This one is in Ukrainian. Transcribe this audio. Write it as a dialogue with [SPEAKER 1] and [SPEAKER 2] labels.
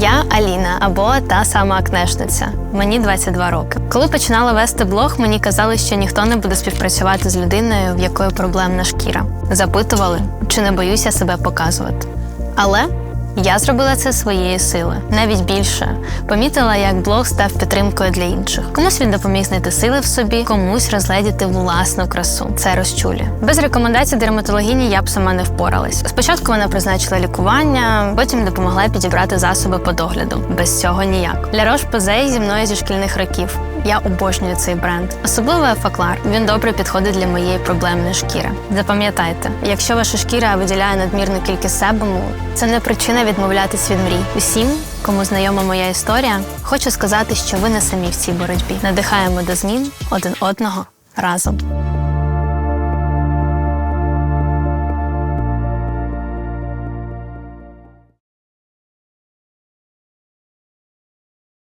[SPEAKER 1] Я Аліна або та сама акнешниця. Мені 22 роки. Коли починала вести блог, мені казали, що ніхто не буде співпрацювати з людиною, в якої проблемна шкіра. Запитували, чи не боюся себе показувати. Але я зробила це своєї сили, навіть більше. Помітила, як блог став підтримкою для інших. Комусь він допоміг знайти сили в собі, комусь розгледіти власну красу. Це розчулі. Без рекомендацій дерматологині я б сама не впоралась. Спочатку вона призначила лікування, потім допомогла підібрати засоби по догляду. Без цього ніяк. Для Roche Posay зі мною зі шкільних років. Я обожнюю цей бренд. Особливо Ефаклар. Він добре підходить для моєї проблемної шкіри. Запам'ятайте, якщо ваша шкіра виділяє надмірну кількість себуму, це не причина відмовлятись від мрій. Усім, кому знайома моя історія, хочу сказати, що ви не самі в цій боротьбі. Надихаємо до змін один одного разом.